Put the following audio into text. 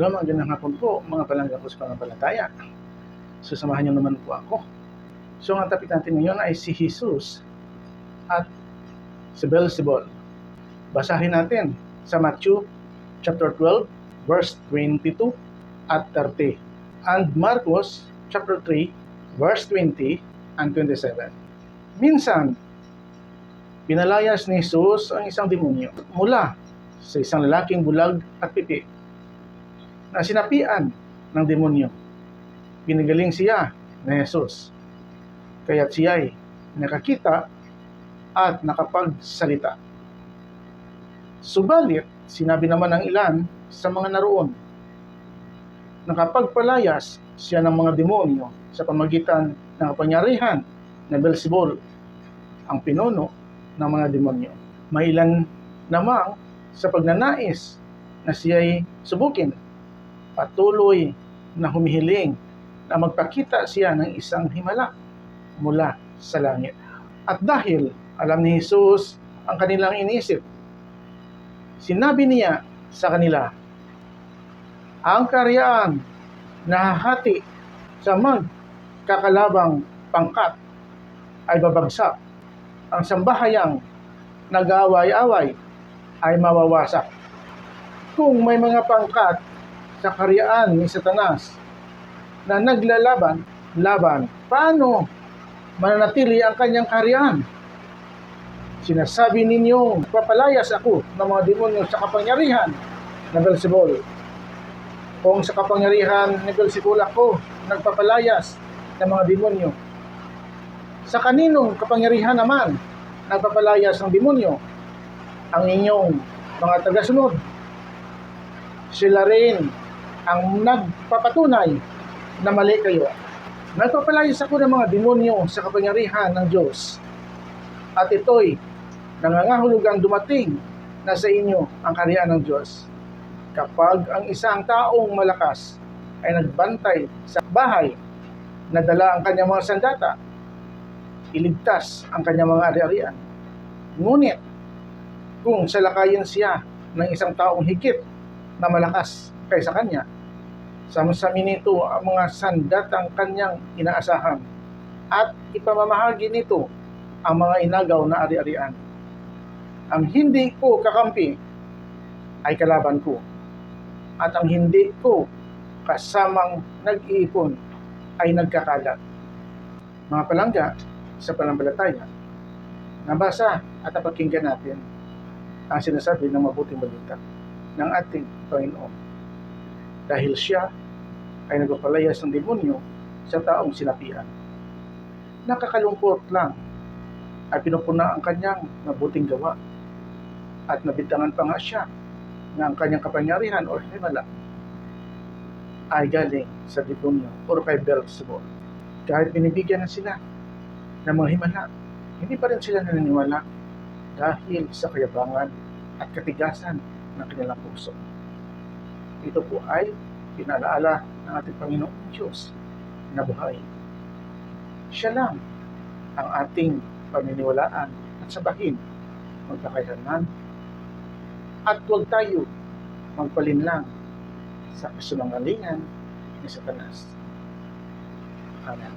Hello, magandang hapon po mga palangga ko sa pangampalataya. Susamahan niyo naman po ako. So ang topic natin ngayon ay si Jesus at si Beelzebul. Basahin natin sa Matthew chapter 12 verse 22 at 30 and Marcos chapter 3 verse 20 and 27. Minsan, pinalayas ni Jesus ang isang demonyo mula sa isang lalaking bulag at pipi na sinapian ng demonyo. Pinagaling siya ni Jesus. Kaya siya ay nakakita at nakapagsalita. Subalit, sinabi naman ng ilan sa mga naroon, nakapagpalayas siya ng mga demonyo sa pamagitan ng kapangyarihan na Beelzebul, ang pinuno ng mga demonyo. May ilan namang sa pagnanais na siya'y subukin patuloy na humihiling na magpakita siya ng isang himala mula sa langit. At dahil alam ni Jesus ang kanilang inisip, sinabi niya sa kanila, ang karyaan na hati sa magkakalabang pangkat ay babagsak. Ang sambahayang nag-away-away ay mawawasak. Kung may mga pangkat sa karyaan ni Satanas na naglalaban, laban, paano mananatili ang kanyang karyaan? Sinasabi ninyo, papalayas ako ng mga demonyo sa kapangyarihan ng Beelzebul. Kung sa kapangyarihan ni Beelzebul ako, nagpapalayas ng mga demonyo. Sa kaninong kapangyarihan naman, nagpapalayas ng demonyo? Ang inyong mga tagasunod. Sila rin ang nagpapatunay na mali kayo. Nagpapalayas ako ng mga demonyo sa kapangyarihan ng Diyos. At ito'y nangangahulugang dumating na sa inyo ang karyaan ng Diyos. Kapag ang isang taong malakas ay nagbantay sa bahay na dala ang kanyang mga sandata, iligtas ang kanyang mga ari-arian. Ngunit, kung salakayin siya ng isang taong higit na malakas kaysa kanya, Samsamin nito ang mga sandatang kanyang inaasahan at ipamamahagi nito ang mga inagaw na ari-arian. Ang hindi ko kakampi ay kalaban ko at ang hindi ko kasamang nag-iipon ay nagkakalat. Mga palangga sa panambalataya, nabasa at napakinggan natin ang sinasabi ng mabuting balita ng ating Panginoon dahil siya ay nagpapalayas ng demonyo sa taong sinapian. Nakakalungkot lang ay pinupuna ang kanyang mabuting gawa at nabitangan pa nga siya na ang kanyang kapangyarihan o himala ay galing sa demonyo o kay Beelzebul. Kahit binibigyan na sila ng mga himala, hindi pa rin sila naniniwala dahil sa kayabangan at katigasan ng kanilang puso. Ito po ay pinalaala ng ating Panginoong Diyos na buhay. Siya lang ang ating paniniwalaan at sabahin magkakailanman at huwag tayo magpalinlang sa kasunungalingan ni Satanas. Amen.